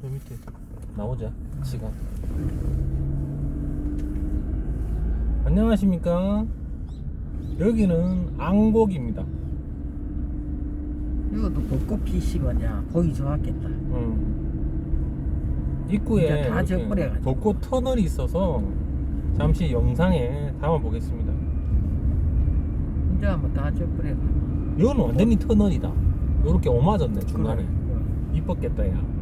저 밑에. 나오자 시간. 안녕하십니까? 여기는 안곡입니다. 이것도 벚꽃 피시거냐? 보기 좋았겠다. 음. 입구에 다 이렇게 져버려가지고. 벚꽃 터널이 있어서 잠시 영상에 담아보겠습니다. 이제 한번 다 져버려 이거는 완전히 터널이다. 요렇게 오맞았네 중간에. 이뻤겠다 야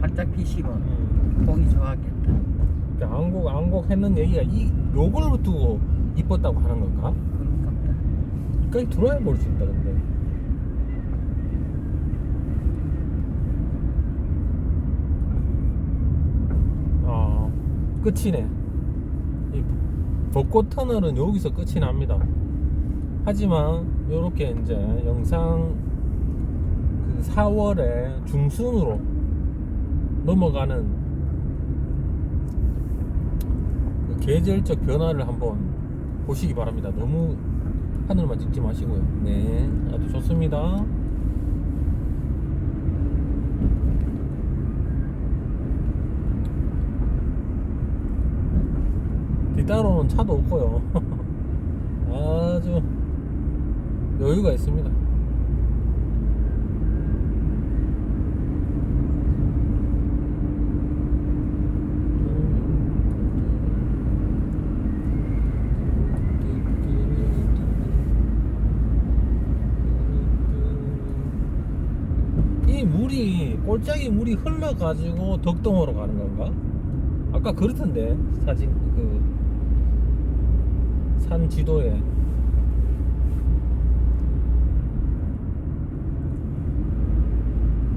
활짝 피시고 음. 보기 좋았겠다. 그러니까 안곡 안곡 했는 얘기가 이 요걸 두고 이뻤다고 하는 건가? 그런 겁니다 여기까지 들어야 볼 수 있다 근데. 아 끝이네. 이 벚꽃 터널은 여기서 끝이 납니다. 하지만 요렇게 이제 영상 그 4월에 중순으로 넘어가는 그 계절적 변화를 한번 보시기 바랍니다. 너무 하늘만 찍지 마시고요. 네, 아주 좋습니다. 뒤따로는 차도 없고요. 아주 여유가 있습니다. 물이 꼴짝이 물이 흘러가지고 덕동으로 가는 건가? 아까 그렇던데 사진 그 산 지도에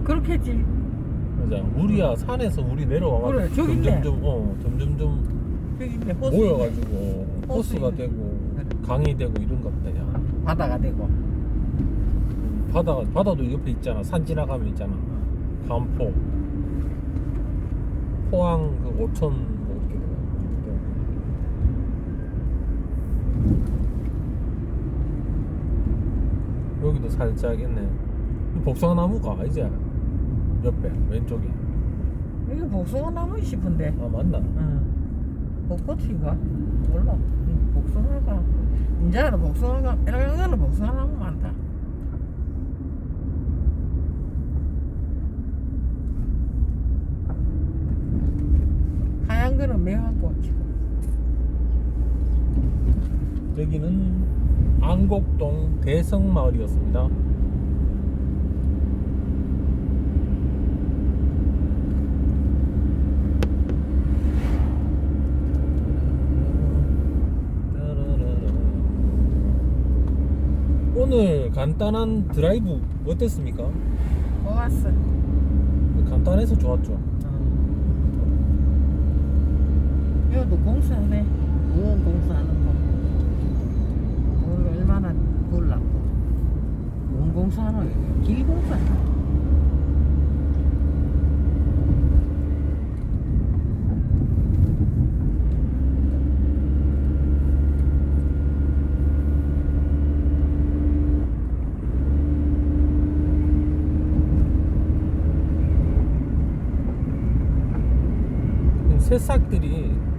그렇겠지 맞아 물이야 산에서 물이 내려와가지고 그래, 저기 있네. 점점점 어 점점점 호수 모여가지고 호수 호수가. 되고. 강이 되고 이런 것 같다 야 바다가 되고 바다 바다도 옆에 있잖아. 산 지나가면 있잖아. 간포. 포항 그 오천 뭐 이렇게 돼가지고. 여기도 살짝 있네. 이 복숭아나무가 이제 옆에 왼쪽에. 이게 복숭아 나무 싶은데. 아 맞나? 응. 벚꽃인가? 몰라. 응, 복숭아가. 이제는 복숭아가 이런 거는 복숭아 나무 많다 거는 매화꽃 지금 여기는 안곡동 대성마을이었습니다 오늘 간단한 드라이브 어땠습니까? 좋았어 간단해서 좋았죠. 응. 여기도 공사하네. 무언 공사하는 거. 오늘 얼마나 불났고. 무언 공사하는 길 공사하나 지금 새싹들이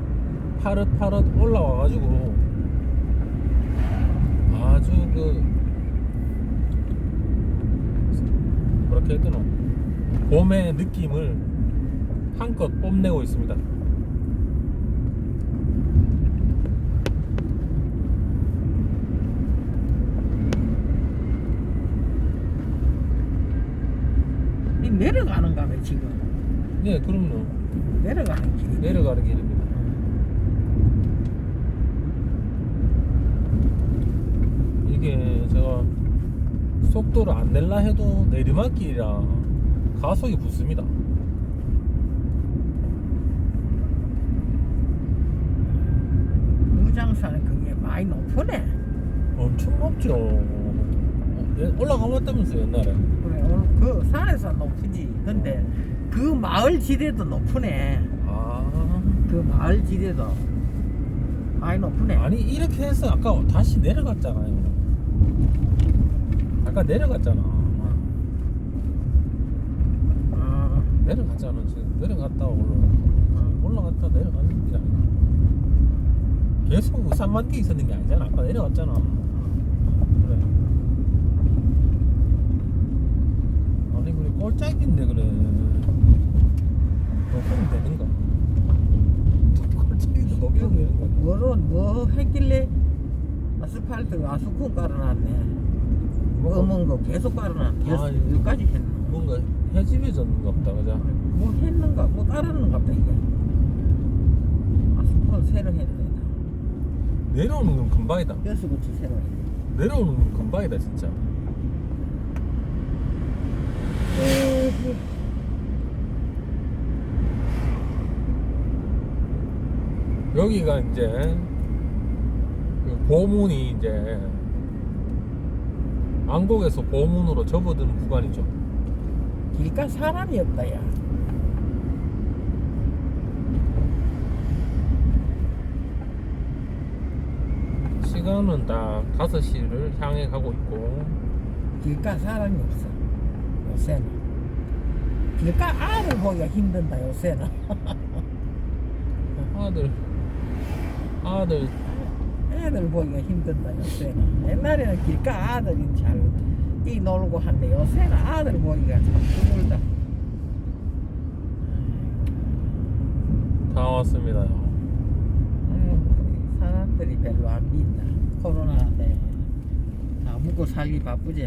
파릇파릇 올라와가지고 아주 그 뭐랄까 해야 되나 봄의 느낌을 한껏 뽐내고 있습니다. 이 내려가는가 봐 지금 네, 그럼요. 내려가는 길이 내려가는 길입니다. 이게 제가 속도를 안 낼라 해도 내리막길이라 가속이 붙습니다. 무장사는 그게 많이 높으네 엄청 높죠. 어, 예, 올라가 봤다면서 옛날에. 그래 오늘 그 산에서 높으지 근데 그 마을 지대도 높으네 아. 그 마을 지대도 많이 높으네 아니 이렇게 해서 아까 다시 내려갔잖아요. 아까 내려갔잖아. 어, 내려갔잖아 지금 내려갔다 올라 올라갔다 내려가는 게 아니야 계속 산만 뒤에 있었는 게 아니잖아. 아까 내려갔잖아. 그래. 아니 그래. 꼴짝인데 그래. 높으면 되는가? 꼴짝인데 높이면 되는 거야 뭐로 뭐 했길래 아스팔트 아스콘 깔아놨네 검은 거 계속 깔아놨네 아, 여- 여기까지 했나? 뭔가 해집해졌는가 보다 그죠? 뭐 했는가? 뭐 깔았는가 보다 이게. 아스콘 새로 했네. 내려오는 건 금방이다. 여수부터 새로 했네. 내려오는 건 금방이다 진짜. 여기가 이제 그 보문이 이제 안곡에서 보문으로 접어드는 구간이죠. 길가 사람이 없다 야. 시간은 다 5시를 향해 가고 있고. 길가 사람이 없어 요새는. 길가 아를 보기가 힘든다 요새는. 아들 아들 애들 보기가 힘든다 요새는 옛날에는 길가 아들이 잘 뛰놀고 한데 요새는 아들 보기가 참 드물다. 다 왔습니다. 아유, 사람들이 별로 안 믿다 코로나 때다 먹고 살기 바쁘지